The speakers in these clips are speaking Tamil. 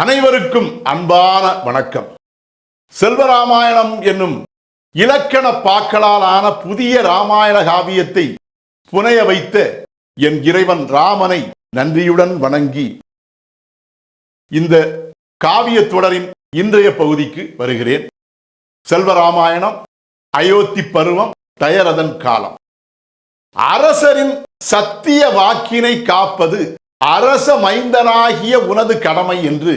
அனைவருக்கும் அன்பான வணக்கம். செல்வராமாயணம் என்னும் இலக்கண பாக்களால் ஆன புதிய ராமாயண காவியத்தை புனைய வைத்த என் இறைவன் ராமனை நன்றியுடன் வணங்கி இந்த காவிய தொடரின் இன்றைய பகுதிக்கு வருகிறேன். செல்வராமாயணம் அயோத்தி பருவம் தயரதன் காலம். அரசரின் சத்திய வாக்கினை காப்பது அரச மைந்தனாகிய உனது கடமை என்று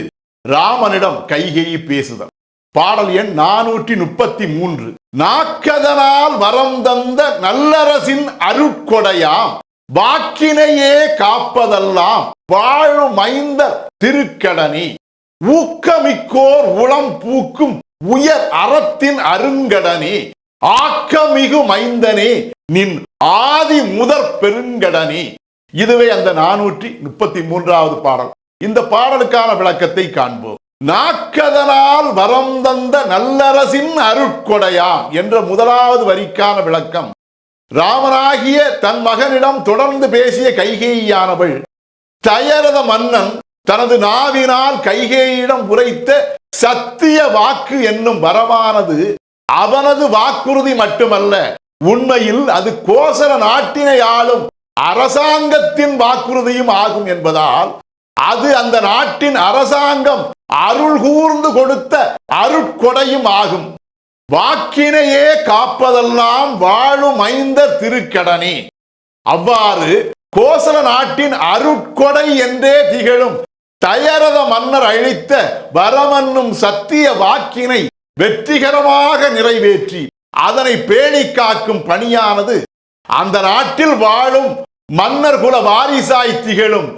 ராமனிடம் கைகேயி பேசுதல். பாடல் எண் நானூற்றி முப்பத்தி மூன்று நாக்கதனால் வரம் தந்த நல்லரசின் அருட்கொடையாம் வாக்கினையே காப்பதெல்லாம் வாழும் மைந்த திருக்கடனி. ஊக்கமிக்கோர் உளம் பூக்கும் உயர் அறத்தின் அருங்கடனி. ஆக்கமிகு மைந்தனே நின் ஆதி முதற் பெருங்கடனி. இதுவே அந்த நானூற்றி முப்பத்தி மூன்றாவது பாடல். இந்த பாடலுக்கான விளக்கத்தை காண்போம். நாக்கதனால் வரம் தந்த நல்லரசின் அருட்கொடையாம் என்ற முதலாவது வரிக்கான விளக்கம். ராமனாகிய தன் மகனிடம் தொடர்ந்து பேசிய கைகேயானவள் தயரத மன்னன் தனது நாவினால் கைகேயிடம் உரைத்த சத்திய வாக்கு என்னும் வரமானது அவனது வாக்குறுதி மட்டுமல்ல உண்மையில் அது கோசல நாட்டினை ஆளும் அரசாங்கத்தின் வாக்குறுதியும் ஆகும் என்பதால் அது அந்த நாட்டின் அரசாங்கம் அருள் கூர்ந்து கொடுத்த அருட்கொடையும் ஆகும். வாக்கினையே காப்பதெல்லாம் வாழும் ஐந்த திருக்கடனே. அவ்வாறு கோசல நாட்டின் அருட்கொடை என்றே திகழும் தயரத மன்னர் அழித்த வரமன்னும் சத்திய வாக்கினை வெற்றிகரமாக நிறைவேற்றி அதனை பேணி காக்கும் பணியானது அந்த நாட்டில் வாழும் மன்னர் குல வாரிசாய் திகழும்.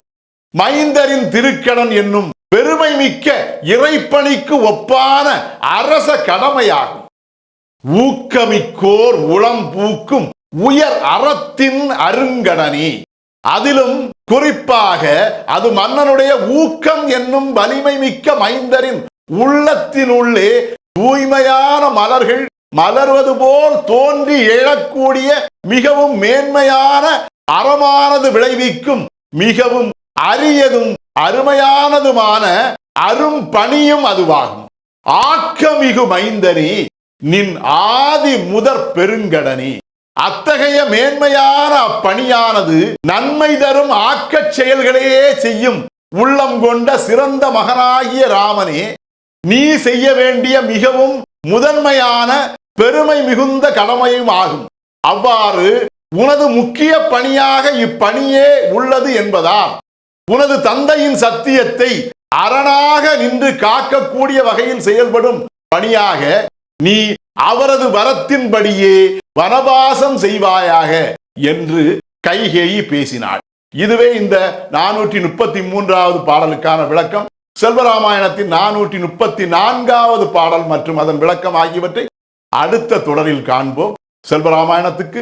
மைந்தரின் திருக்கடன் என்னும் பெருமை மிக்க இறைப்பணிக்கு ஒப்பான அரச கடமையாகும். ஊக்கமிக்கோர் உளம் பூக்கும் உயர் அறத்தின் அருங்கடனே. அதிலும் குறிப்பாக அது மன்னனுடைய ஊக்கம் என்னும் வலிமை மிக்க மைந்தரின் உள்ளத்தினுள்ளே தூய்மையான மலர்கள் மலர்வது போல் தோன்றி எழக்கூடிய மிகவும் மேன்மையான அறமானது விளைவிக்கும் மிகவும் அரியதும் அருமையானதுமான அரும் பணியும் அதுவாகும். ஆக்கமிகு மைந்தனி நின் ஆதி முதற் பெருங்கடனி. அத்தகைய மேன்மையான அப்பணியானது நன்மை தரும் ஆக்கச் செயல்களையே செய்யும் உள்ளம் கொண்ட சிறந்த மகனாகிய ராமனே நீ செய்ய வேண்டிய மிகவும் முதன்மையான பெருமை மிகுந்த கடமையும் ஆகும். அவ்வாறு உனது முக்கிய பணியாக இப்பணியே உள்ளது என்பதால் உனது தந்தையின் சத்தியத்தை அரணாக நின்று காக்கக்கூடிய வகையில் செயல்படும் பணியாக நீ அவரது வரத்தின்படியே வனவாசம் செய்வாயாக என்று கைகேயி பேசினாள். இதுவே இந்த நானூற்றி முப்பத்தி மூன்றாவது பாடலுக்கான விளக்கம். செல்வராமாயணத்தின் நானூற்றி முப்பத்தி நான்காவது பாடல் மற்றும் அதன் விளக்கம் ஆகியவற்றை அடுத்த தொடரில் காண்போம். செல்வராமாயணத்துக்கு